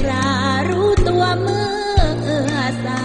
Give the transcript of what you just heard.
กรารู้ตัวเมื่อสา